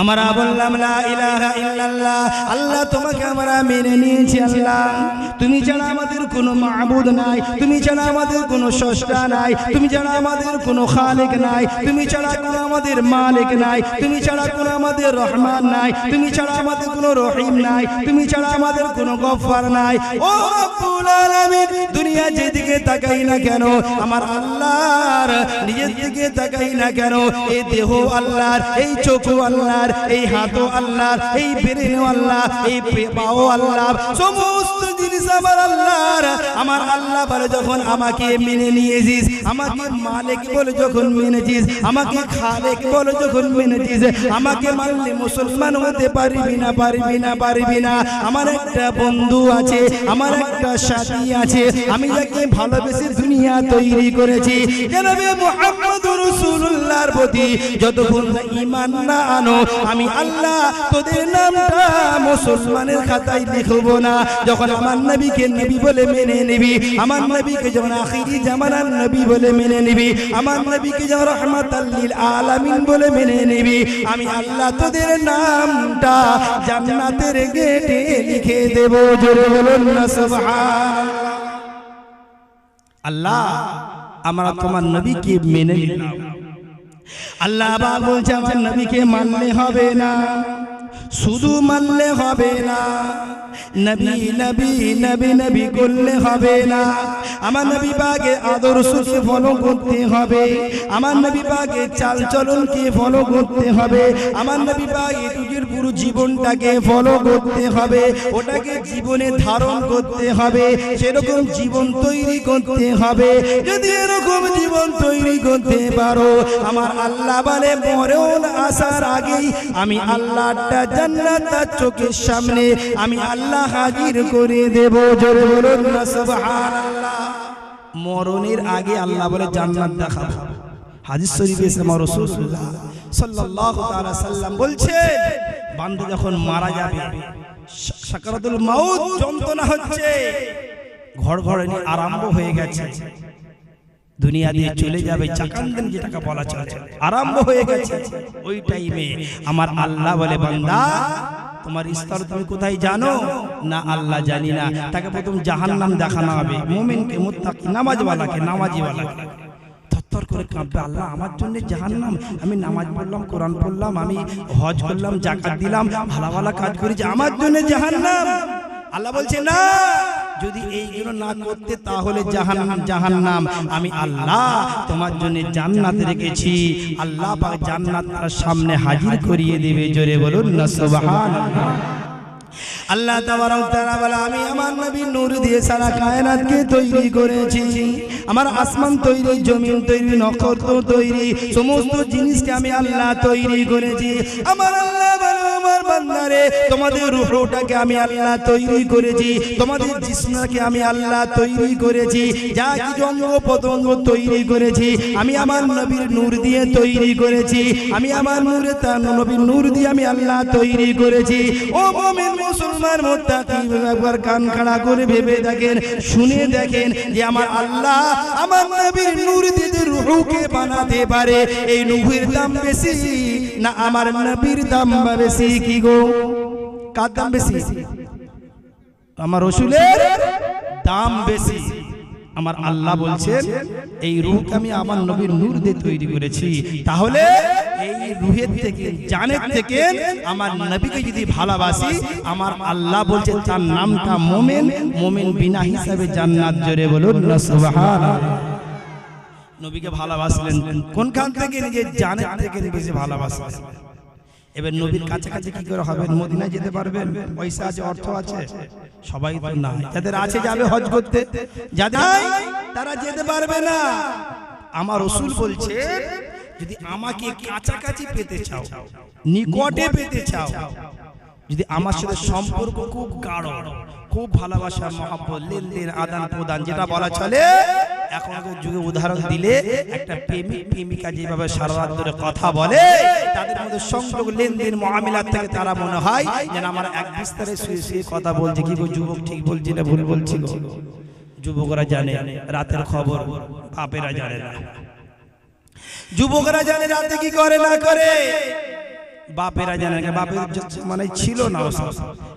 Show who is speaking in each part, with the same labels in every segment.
Speaker 1: আমরা বললাম লা ইলাহা ইল্লাল্লাহ আল্লাহ তোমাকে আমরা মেনে নিয়েছি আল্লাহ। তুমি ছাড়া আমাদের কোনো মাবুদ নাই। তুমি ছাড়া আমাদের কোনো স্রষ্টা নাই। তুমি ছাড়া আমাদের কোনো খালেক নাই। তুমি ছাড়া কোনো আমাদের মালিক নাই। তুমি ছাড়া কোনো আমাদের রহমান নাই। তুমি ছাড়া আমাদের কোনো রহিম নাই। তুমি ছাড়া আমাদের কোনো গফফার নাই। ও রব্বুল আলামিন দুনিয়া যেদিকে তাকাই না কেন আমার আল্লাহর নিজের দিকে তাকাই না কেন এই দেহ আল্লাহর এই চোখও আল্লাহর এই হাতও আল্লাহর এই ব্রেনও আল্লাহ এই পাও আল্লাহ সমস্ত জিনিস আমার আল্লাহর, আমার আল্লাহ একটা বন্ধু আছে, আমার একটা সাথী আছে, আমি যাকে ভালোবেসে দুনিয়া তৈরি করেছি। প্রতি যতক্ষণ না না আনো, আমি আল্লাহ তোদের নামটা মুসলমানের খাতায় লিখব না। যখন আমার নবীকে নবী বলে মেনে নিবি। আমার নবীকে যখন আখিরি জামানার নবী বলে মেনে নিবি, আমার নবীকে যখন রহমাতাল আলামিন বলে মেনে নিবি, আমি আল্লাহ তোদের নামটা জান্নাতের গেটে লিখে দেব। জোরে বলুন না, সুবহানাল্লাহ। আল্লাহ, আমরা তোমার নবীকে মেনে নিলাম। আল্লাহ আবার বলছে, আমার নবীকে মানলে হবে না, শুধু মানলে হবে না। নবী নবী নবী নবী করলে হবে না। আমার নবী বাগে আদর্শকে ফলো করতে হবে? আমার নবী বাগে চাল চলনকে ফলো করতে হবে? আমার নবী বাগে পুরো জীবনটাকে ফলো করতে হবে। ওটাকে জীবনে ধারণ করতে হবে। সেরকম জীবন তৈরি করতে হবে। যদি এরকম জীবন তৈরি করতে পারো আমার আল্লাহ বলে মরণ আসার আগেই আমি আল্লাহটা জান্নাত তার চোখের সামনে আমি আল্লাহ হাজির করে দেব জোরে বলুন না, সুবহানাল্লাহ। মরণের আগে আল্লাহ বলে জান্নাত দেখাবো। হাদিস শরীফে আমার রাসূলুল্লাহ সাল্লাল্লাহু তাআলা সাল্লাম বলছে, বান্দা যখন মারা যাবে সাকারাতুল মাউত যন্ত্রণা হচ্ছে। ঘর ঘরে নিয়ে আরম্ভ হয়ে গেছে। দুনিয়া দিয়ে চলে যাবে চাকান্দেন যেটাকে বলা চলে। আরম্ভ হয়ে গেছে। ওই টাইমে আমার আল্লাহ বলে, বান্দা তোমার স্তর তুমি কোথায় জানো? না আল্লাহ জানি না। তাকে প্রথম জাহান্নাম দেখানো হবে। মোমিনকে মুত্তাকি নামাজওয়ালাকে নামাজিওয়ালাকে থরথর করে কাঁপবে আল্লাহ আমার জন্য জাহান্নাম। আমি নামাজ পড়লাম কোরআন পড়লাম আমি হজ করলাম জাকাত দিলাম ভালো ভালো কাজ করেছি আমার জন্য জাহান্নাম। আল্লাহ বলছে না যদি এইগুলো না করতে তাহলে জাহান্নাম জাহান্নাম আমি আল্লাহ তোমার জন্য জান্নাত রেখেছি। আল্লাহ পাক জান্নাত তার সামনে হাজির করিয়ে দেবে জোরে বলুন না সুবহানাল্লাহ। আল্লাহ তাআলা বলে আমি আমার নবী নূর দিয়ে সারা কায়নাতকে তৈরি করেছি। আমার আসমান তৈরি জমিন তৈরি নক্ষত্র তৈরি সমস্ত জিনিসকে আমি আল্লাহ তৈরি করেছি। আমার আল্লাহ আমার বান্দারে, তোমাদের রূহটাকে আমি আল্লাহ তৈরি করেছি, তোমাদের জিসমাকে আমি আল্লাহ তৈরি করেছি, যা কিছু অঙ্গ পতঙ্গ তৈরি করেছি, আমি আমার নবীর নূর দিয়ে তৈরি করেছি, আমি আমার নূরে তার নবীর নূর দিয়ে আমি আল্লাহ তৈরি করেছি। ও মুমিন মুসলমান মুত্তাকি, একবার কান খাড়া করে ভেবে দেখেন, শুনে দেখেন যে আমার আল্লাহ আমার নবীর নূর দিয়ে রূহকে বানাতে পারে। এই নূরের দাম বেশি। না আমার নবীর দাম বেশি কি গো? কার দাম বেশি? আমার রসুলের দাম বেশি। আমার আল্লাহ বলছেন, এই রূহকে আমি আমার নবীর নূর দিয়ে তৈরি করেছি। তাহলে এই রুহের থেকে, জানের থেকে আমার নবীকে যদি ভালোবাসি, আমার আল্লাহ বলছে তার নামটা মোমেন মোমেন বিনা হিসাবে জান্নাত জোরে বলুন সুবহানাল্লাহ। নবীকে ভালোবাসলেন। কোনখান থেকে নিজের জানের থেকে বেশি ভালোবাসলেন? এবার নবীর কাছাকাছি কি করে হবেন মদিনায় যেতে পারবেন? পয়সা আছে, অর্থ আছে। সবাই তো না যাদের আছে যাবে হজ করতে। যাদের তারা যেতে পারবে না। আমার রসুল বলছে, যদি আমাকে কাছাকাছি পেতে চাও, নিকটে পেতে চাও, যদি আমার সাথে সম্পর্ক খুব গাঢ় খুব ভালোবাসা, মহাব্বত, লেনদেন, আদান প্রদান যেটা বলা চলে। এখনকার যুগে উদাহরণ দিলে একটা প্রেমিক, প্রেমিকা যেভাবে সারা ধরে কথা বলে, তাদের মধ্যে সংযোগ, লেনদেন মহামিলার থেকে তারা মনে হয় যেন আমার এক বিস্তারে শুয়ে শুয়ে কথা বলছে। কি যুবক, ঠিক বলছি না ভুল বলছি যুবকরা জানে, রাতের খবর বাপেরা জানে না। যুবকরা জানে রাতে কি করে না করে। বাপেরা জানে না বাপের মানে ছিল না ওসব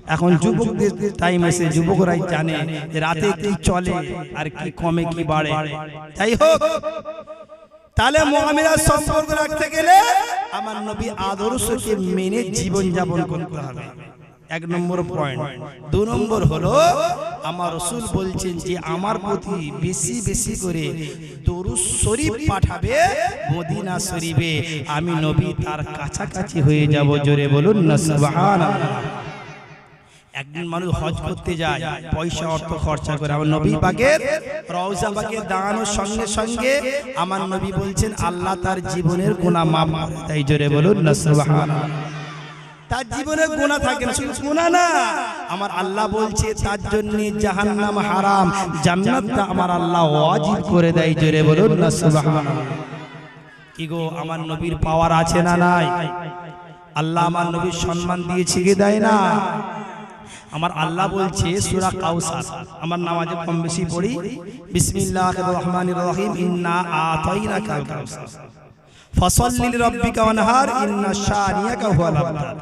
Speaker 1: এখন যুবকদের টাইম আছে যুবকরাই জানে রাতে কি চলে আর কি কমে কি বাড়ে। তাই হোক তাহলে মহামিরার সম্পর্ক রাখতে গেলে আমার নবী আদর্শকে মেনে জীবন যাপন করতে হবে। এক নম্বর পয়েন্ট দু নম্বর হলো, আমার রসুল বলছেন যে, আমার প্রতি বেশি বেশি করে দরুদ শরীফ পাঠাবে মদিনা শরীফে। আমি নবী তার কাছাকাছি হয়ে যাব। জোরে বলুন না, সুবহানাল্লাহ। একদিন মানুষ হজ করতে যায়, পয়সা, অর্থ খরচা করে। আমার নবী পাকের, রওজা পাকে দাঁড়ানোর সঙ্গে সঙ্গে আমার নবী বলছেন, আল্লাহ তার জীবনের মাফ করে তাই জোরে বলুন না, সুবহানাল্লাহ। তার জীবনে গুনাহ থাকে না শুধু গুনাহ না। আমার আল্লাহ বলছে তার জন্য জাহান্নাম হারাম। জান্নাতটা আমার আল্লাহ ওয়াজিব করে দেয় জোরে বলুন না সুবহানাল্লাহ। কি গো আমার নবীর পাওয়ার আছে না নাই? আল্লাহ আমার নবীর সম্মান দিয়েছে কি দেয় না? আমার আল্লাহ বলছে সূরা কাউসার আমার নামাজে কম বেশি পড়ি। বিসমিল্লাহির রহমানির রহিম। ইন্না আতাইনাকাল কাউসার ফসল্লি লিরাব্বিকা ওয়ানহার ইন্না শানিয়াকা হুয়াল আবতার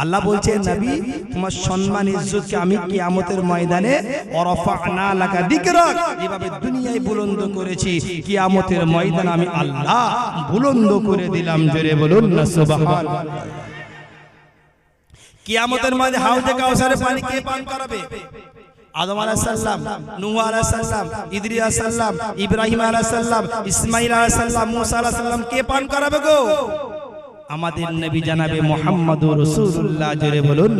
Speaker 1: আল্লাহ বলছে নবী তোমার সম্মান ইজ্জতকে আমি কিয়ামতের ময়দানে ওরফানা লাকা যিকরাক যেভাবে দুনিয়ায় বুলন্দ করেছি। কিয়ামতের ময়দানে আমি আল্লাহ বুলন্দ করে দিলাম জোরে বলুন না সুবহানাল্লাহ। কিয়ামতের মাঝে হাউজে কাউসারে পানি কে পান করাবে? আদম আলাইহিস সালাম, নূহ আলাইহিস সালাম, ইদ্রিস আলাইহিস সালাম, ইব্রাহিম আলাইহিস সালাম, ইসমাঈল আলাইহিস সালাম, মুসা আলাইহিস সালাম, কে পান করাবে গো? আমাদের নবী জানাবে মুহাম্মাদুর রাসূলুল্লাহ, জোরে বলুন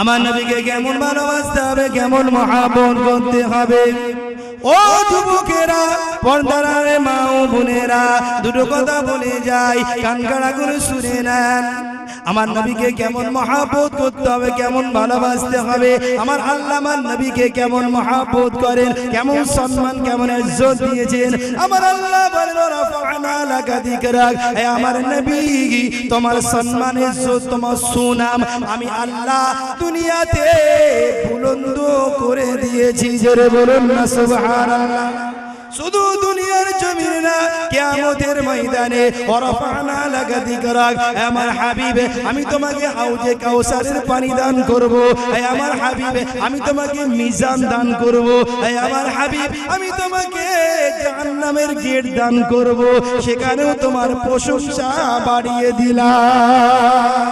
Speaker 1: আমার নবীকে কেমন ভালোবাসতে হবে, কেমন মহাবন করতে হবে? ও যুবকেরা পর্দার মা ও বোনেরা, দুটো কথা বলে যাই কানকাড়া করে শুনে নেন। আমার নবীকে কেমন মহাবোধ করতে হবে কেমন ভালোবাসতে হবে? আমার আল্লাহ আমার নবীকে কেমন মহাবোধ করেন কেমন সম্মান কেমন ইজ্জত দিয়েছেন? আমার আল্লাহ আমার নবী তোমার সম্মান ইজ্জত তোমার সুনাম আমি আল্লাহ দুনিয়াতে বুলন্দ করে দিয়েছি। জোরে বলুন না সুবহানাল্লাহ। শুধু দুনিয়ার জমিন না, কিয়ামতের ময়দানে ওরফানা লাগা দিকরাক আমার হাবিবে, আমি তোমাকে হাউজে কাউসারের পানি দান করব। এই আমার হাবিবে, আমি তোমাকে মিজান দান করব। এই আমার হাবিব, আমি তোমাকে জাহান্নামের গেট দান করব। সেখানেও তোমার প্রশংসা বাড়িয়ে দিলাম।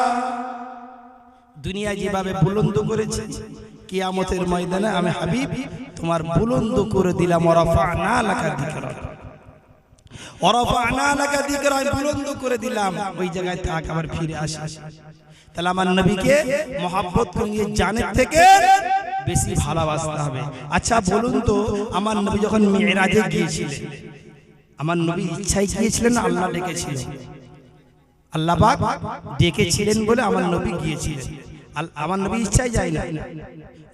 Speaker 1: দুনিয়া যেভাবে বুলন্দ করেছে কিয়ামতের ময়দানে আমি হাবিব তোমার বুলন্দ করে দিলাম ওরাফানা লাকা যিকরা ওরাফানা লাকা যিকরা আমি বুলন্দ করে দিলাম। ওই জায়গায় থাক আবার ফিরে আসি। তাহলে আমার নবীকে মহাব্বত করিয়ে জানের থেকে বেশি ভালোবাসতে হবে। আচ্ছা বলুন তো আমার নবী যখন মেয়েরাজে গিয়েছিলেন আমার নবী ইচ্ছায় গিয়েছিলেন আল্লাহ ডেকেছিলেন। আল্লাহ ডেকেছিলেন বলে আমার নবী গিয়েছিলেন। আমার নবী ইচ্ছাই যায় না।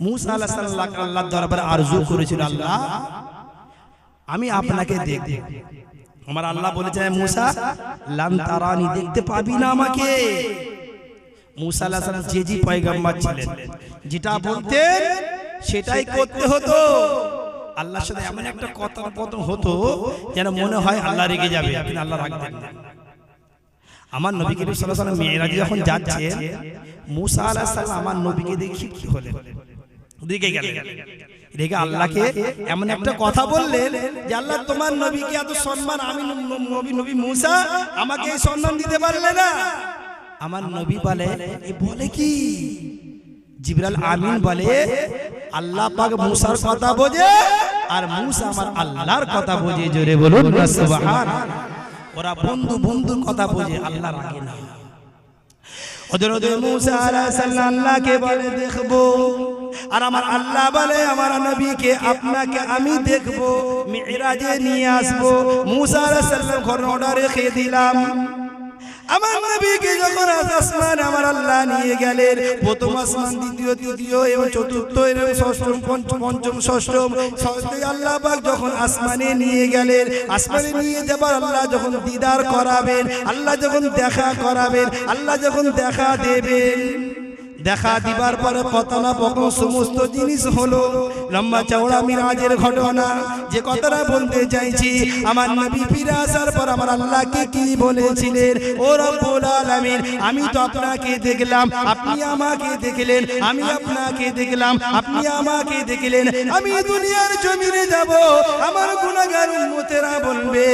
Speaker 1: মুসা আল্লাহ সাল্লাহ আল্লাহ দরবারে আরজু করেছিল আল্লাহ। আমি আপনাকে দেখব। আমার আল্লাহ বলেছে মুসা লান তারানি দেখতে পাবি না আমাকে। মুসা আল্লাহ সাল্লাম যে জি পয়গম্বর ছিলেন যেটা বলতেন সেটাই করতে হতো। আল্লাহর সাথে এমন একটা কথা কথোপকথন হতো যেন মনে হয় আল্লাহ রেগে যাবে। কিন্তু আল্লাহ রাখতেন না। আমার নবী করিম সাল্লাল্লাহু আলাইহি যখন যাচ্ছে, মুসা আলাইহিস সালাম আমার নবীকে দেখি কি হলেন? দিকে গেলেন। রেগে আল্লাহকে এমন একটা কথা বললেন যে, আল্লাহ, তোমার নবীকে এত সম্মান, আমি নবী নবী মুসা, আমাকে এই সম্মান দিতে পারলে না? আমার নবী বলে, এ বলে কি? জিবরাল আমিন বলে, আল্লাহ পাক মুসার কথা বোঝে আর মুসা আমার আল্লাহর কথা বোঝে। জোরে বলুন না, সুবহানাল্লাহ। ওরা বন্ধু বন্ধুর কথা বোঝে আল্লাহ রাগে না। হযরত মুসা আলাইহিস বলে দেখব। আর আমার আল্লাহ বলে আমার নবীকে আপনাকে আমি দেখব মিরাজে নিয়ে আসব। মুসা আলাইহিস সালাম ঘটনাটা রেখে দিলাম। আমার নবীকে যখন আসমান আমার আল্লাহ নিয়ে গেলেন প্রথম আসমান দ্বিতীয় তৃতীয় এবং চতুর্থ এবং ষষ্ঠম পঞ্চম পঞ্চম ষষ্ঠম ষষ্ঠে আল্লাহ পাক যখন আসমানে নিয়ে গেলেন আসমানে নিয়ে যাবার আল্লাহ যখন দিদার করাবেন আল্লাহ যখন দেখা করাবেন আল্লাহ যখন দেখা দেবেন। দেখা দিবার পরে পতনা পকম সমস্ত জিনিস হলো। লম্বা চওড়া মিরাজের ঘটনা, যে কথাটা বলতে চাইছি, আমার নবী ফিরে আসার পর আমার আল্লাহকে কি বলেছিলেন? ও রব্বুল আলামিন, আমি তো আপনাকে দেখলাম, আপনি আমাকে দেখলেন, আমি আপনাকে দেখলাম, আপনি আমাকে দেখলেন, আমি দুনিয়ার জমিনে যাব, আমার গুনাহগার উম্মতেরা বলবে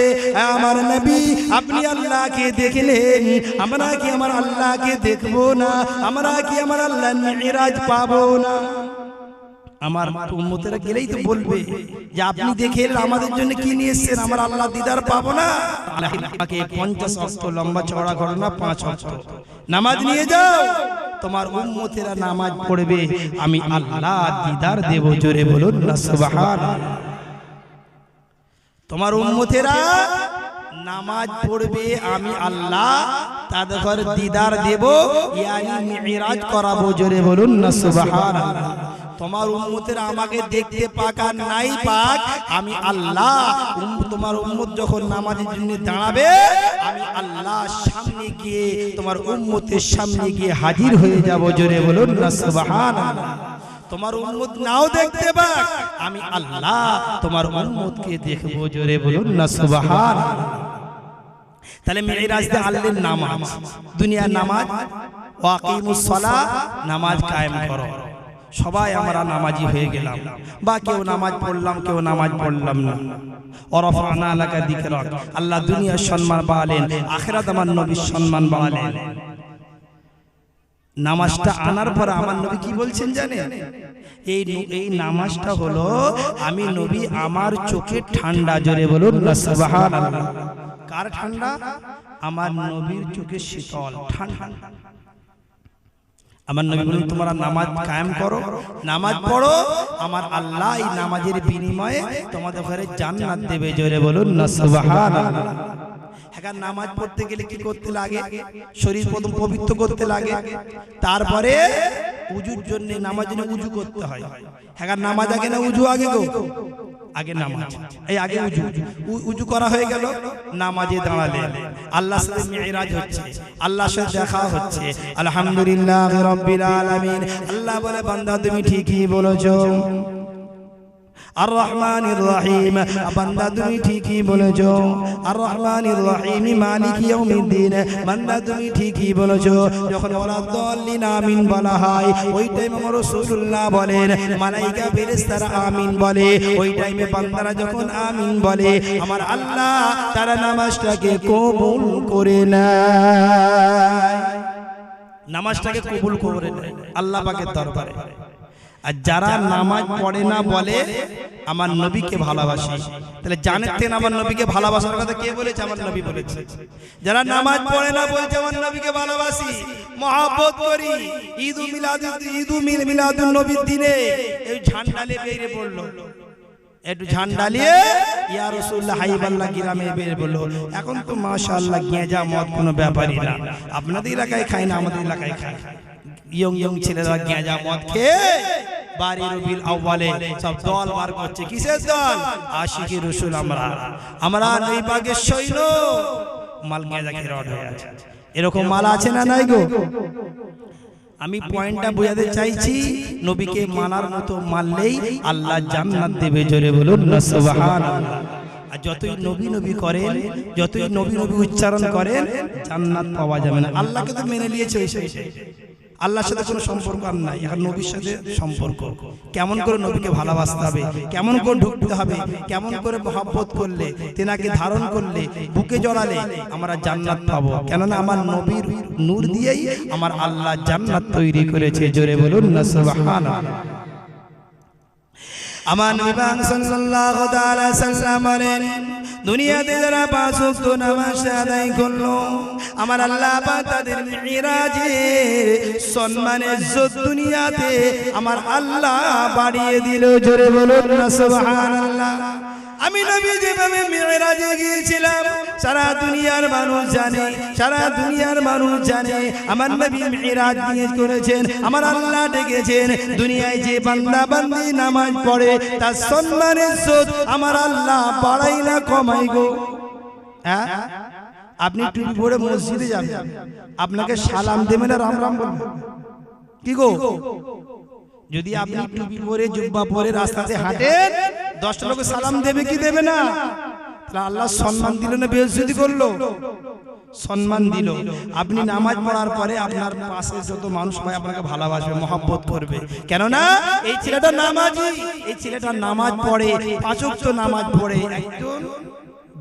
Speaker 1: আমার নবী, আপনি আল্লাহকে দেখলেন, আমরা কি আমার আল্লাহকে দেখব না? আমরা কি আমার আল্লাহ পাবো না। আমার উম্মতেরা গেলেই তো বলবে যে আপনি দেখে আমাদের জন্য কি আমার আল্লাহ দিদার পাবো না। পঞ্চাশ লম্বা ঘটনা পাঁচ নামাজ নিয়ে যাও। তোমার উম্মতেরা নামাজ পড়বে। আমি আল্লাহ দিদার দেব, জোরে বলুন তোমার উম্মতেরা নামাজ পড়বে আমি আল্লাহ তাদের দিদার দেব, ইয়ানি মিরাজ করাবো জোরে বলুন না, সুবহানাল্লাহ। তোমার উম্মতেরা আমাকে দেখতে পাক নাই পাক, আমি আল্লাহ তোমার উম্মত যখন নামাজের জন্য দাঁড়াবে, আমি আল্লাহ সামনে গিয়ে, তোমার উম্মতের সামনে গিয়ে হাজির হয়ে যাব জোরে বলুন না, সুবহানাল্লাহ। তোমার উম্মত নাও দেখতে পাক, আমি আল্লাহ, তোমার উম্মতকে দেখব জোরে বলুন না সুবহান তাহলে মিরাজ দে আল্লাহর নামাজ। দুনিয়ার নামাজ ওয়াকিমুস সালাহ নামাজ কায়েম করো। সবাই আমরা নামাজি হয়ে গেলাম। বা কেউ নামাজ পড়লাম কেউ নামাজ পড়লাম না। অরফানা এলাকা দিকে আল্লাহ দুনিয়ার সম্মান বাড়ালেন আখেরাত আমার নবীর সম্মান বাড়ালেন। নামাজটা আনার পর আমার নবী কি বলছেন জানেন? এই এই নামাজটা হলো আমি নবী আমার চোখে ঠান্ডা জোরে বলুন সুবহানাল্লাহ। কার ঠান্ডা? আমার নবীর চোখে শীতল ঠান্ডা। আমার নবী বলুন তোমরা নামাজ কায়েম করো নামাজ পড়ো আমার আল্লাহ এই নামাজের বিনিময়ে তোমাদের ঘরে জান্নাত দেবে। জোরে বলুন না সুবহানাল্লাহ। নামাজ পড়তে গেলে কি করতে লাগে? শরীর প্রথম পবিত্র করতে লাগে। তারপরে উজুর জন্য নামাজ উজু করতে হয়। হ্যাঁ নামাজ আগে না উজু আগে গো? আগে নামাজ। এই আগে উজু। উজু করা হয়ে গেল, নামাজে দাঁড়ালে আল্লাহর সাথে মিরাজ হচ্ছে, আল্লাহর সাথে দেখা হচ্ছে। আলহামদুলিল্লাহ রাব্বিল আলামিন। আল্লাহ বলে, বান্দা, তুমি ঠিকই বলেছ। আর রহমানির রহিম বান্দা, তুমি ঠিকই বলেছ। আর রহমানির রহিম মালিক ইয়াউমিদ্দিন। বান্দা, তুমি ঠিকই বলেছ। যখন ওরা দল্লিন আমিন বলা হয়, ওই টাইমে আমার রাসূলুল্লাহ বলেন, মালাইকা, ফেরেশতারা আমিন বলে। ওই টাইমে বান্দারা যখন আমিন বলে, আমার আল্লাহ তারা নামাজটাকে কবুল করে নেয়। নামাজটাকে কবুল করে নেয়, আল্লাহ পাকের দরবারে। আর যারা নামাজ পড়ে না বলে আমার নবীকে ভালোবাসি। তাহলে জানতেন আমার নবীকে ভালোবাসার কথা কে বলেছে? আমার নবী বলেছে। যারা নামাজ পড়ে না বলছে আমার নবীকে ভালোবাসি। মহাব্বত করি। ঈদ মিলাদ ঈদ মিলাদুন নবীর দিনে। এই ঝান্ডালে বেরিয়ে পড়ল। একটু ঝান্ডালিয়ে ইয়া রসুল্লাহ হাইবাল্লাহ গ্রামে বের বলল এখন তো মাশাআল্লাহ গেঁজা মদ কোনো ব্যাপারই না। আপনাদের এলাকায় খায় না আমাদের এলাকায় খায়। ইয়ং ইয়ং ছেলেরা গেঁজা মদ খেয়ে বাড়ি রবিল আউ্বালে সব দল বার করছে। কিসের দল? আশিকি রসুল আমরা। আমরা। নেই বাগের সৈন্য মাল গেঁজা খেয়ে রড হয়ে আছে। এরকম মাল আছে না নাই গো? আমি পয়েন্টটা বোঝাতে চাইছি নবীকে মানার মতো মানলেই আল্লাহ জান্নাত দেবে জোরে বলুন না সুবহানাল্লাহ। আর যতই নবী নবী করেন যতই নবী নবী উচ্চারণ করেন জান্নাত পাওয়া যাবে না। আল্লাহকে তো মেনে নিয়েছে ওই সেই আল্লাহর সাথে কোনো সম্পর্ক আর নাই এখন নবীর সাথে সম্পর্ক। কেমন করে নবীকে ভালোবাসতে হবে, কেমন করে ঢুকতে হবে, কেমন করে মহাব্বত করলে, তেনাকে ধারণ করলে, বুকে জড়ালে আমরা জান্নাত পাবো। কেননা আমার নবীর নূর দিয়েই আমার আল্লাহ জান্নাত তৈরি করেছে, জোরে বলুন না, সুবহানাল্লাহ। আমার নবী সাল্লাল্লাহু তাআলা সাল্লাম বলেন দুনিয়াতে যারা পাঁচ ওয়াক্ত নামাজ আদায় করল, আমার আল্লাহ পাক তাদের মিরাজে সম্মান ইজ্জত দুনিয়াতে আমার আল্লাহ বাড়িয়ে দিল। জোরে বলুন না, সুবহানাল্লাহ। আমি নবী যেভাবে মেয়েরাজে গিয়েছিলাম, সারা দুনিয়ার মানুষ জানে, সারা দুনিয়ার মানুষ জানে, আমার নবী মেয়েরাজ নিয়ে করেছেন, আমার আল্লাহ ডেকেছেন, দুনিয়ায় যে বান্দা বান্দি নামাজ পড়ে, তার সম্মানের সোধ আমার আল্লাহ বাড়াই না, কমাই গো। হ্যাঁ? আপনি টুপি পরে মসজিদে যাবেন আপনাকে সালাম দেবেন আর রাম রাম বলবেন কি গো? যদি আপনি টুপি পরে জুব্বা পরে রাস্তাতে হাঁটেন দশটা লোক সালাম দেবে কি দেবে না? তাহলে আল্লাহ সম্মান দিল না বেহসুদি করল? সম্মান দিল। আপনি নামাজ পড়ার পরে আপনার পাশে যত মানুষ ভাই আপনাকে ভালোবাসবে মহব্বত করবে। কেননা এই ছেলেটা নামাজি এই ছেলেটা নামাজ পড়ে পাঁচক্ত নামাজ পড়ে একজন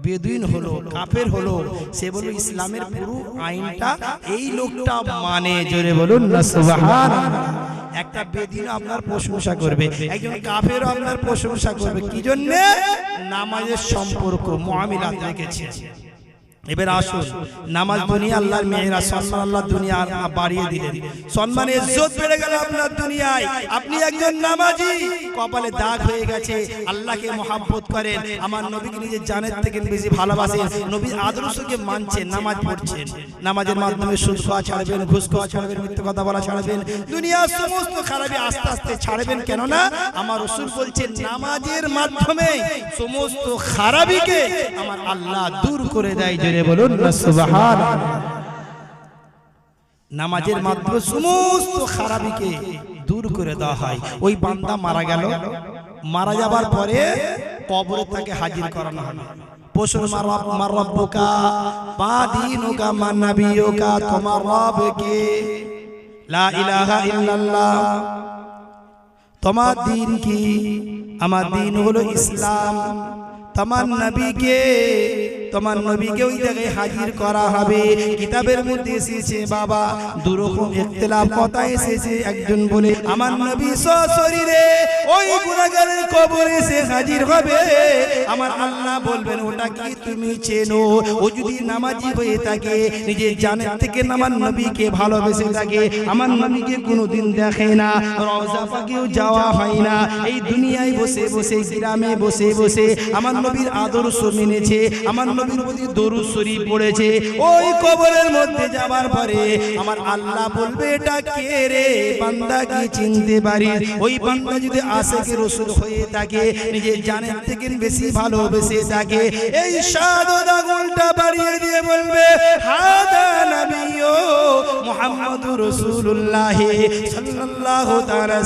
Speaker 1: বেদুইন হলো কাফের হলো সে বলল ইসলামের পুরো আইনটা এই লোকটা মানে। জোরে বলুন না সুবহানাল্লাহ। একটা বেদিন আপনার প্রশংসা করবে, একজন কাফেরও আপনার প্রশংসা করবে। কি জন্য? নামাজের সম্পর্ক মহামিলা রেখেছে। এবার আসুন নামাজ দুনিয়া আল্লাহর মেয়েরা সম্মান আল্লাহ দুনিয়া বাড়িয়ে দিলেন। সম্মান ইজ্জত বেড়ে গেল আপনার দুনিয়ায়। আপনি একজন নামাজি। কপালে দাগ হয়ে গেছে। আল্লাহকে মহাব্বত করেন। আমার নবীকে নিজের জানের থেকে বেশি ভালোবাসেন। নবীর আদর্শকে মানছেন নামাজ পড়ছেন। নামাজের মাধ্যমে সুদ খাওয়া ছাড়বেন ঘুষ খাওয়া ছাড়বেন মিথ্যে কথা বলা ছাড়বেন। দুনিয়ার সমস্ত খারাপি আস্তে আস্তে ছাড়বেন কেননা আমার রসুল বলছেন নামাজের মাধ্যমে সমস্ত খারাপিকে আমার আল্লাহ দূর করে দেয় জোরে বলুন না নামাজের মাধ্যমে সমস্ত খারাপিকে দূর করে দেওয়া হয়। ওই বান্দা মারা গেল। মারা যাবার পরে কবরে তাকে হাজির করানো হবে পশুর দিনুকা তোমার লা ইলাহা ইল্লাল্লাহ। তোমার দিন কি? আমার দিন হলো ইসলাম। তোমার নবীকে তোমার নবীকে ওই জায়গায় হাজির করা হবে। কিতাবের মধ্যে এসেছে, বাবা, দুরকম ইখতিলাফ কথা এসেছে। একজন বলে, আমার নবী সশরীরে ওই গুনাহগারের কবরে এসে হাজির হবে। আমার আল্লাহ বলবেন, ওটা কি তুমি চেনো? ও যদি নামাজি হয়ে থাকে, নিজের জানের থেকে আমার নবীকে ভালোবেসে থাকে। আমার নবীকে কোনোদিন দেখে না, রওজা পাকেও যাওয়া হয় না। এই দুনিয়ায় বসে বসে, গ্রামে বসে বসে আমার নবীর আদর্শ মেনেছে। আমার নবীর প্রতি দরুদ শরীফ পড়েছে, ওই কবরের মধ্যে যাবার পরে আমার আল্লাহ বলবে, এটা কে রে? বান্দা কি চিনতে পারি? ওই বান্দা যদি আশেকে রসুল হয়ে থাকে, নিজের জানের থেকে বেশি ভালোবেসে থাকে, এই সাদত আঙুলটা বাড়িয়ে দিয়ে বলবে, হাদা নবিয়্যু মুহাম্মাদুর রাসূলুল্লাহ সাল্লাল্লাহু তাআলা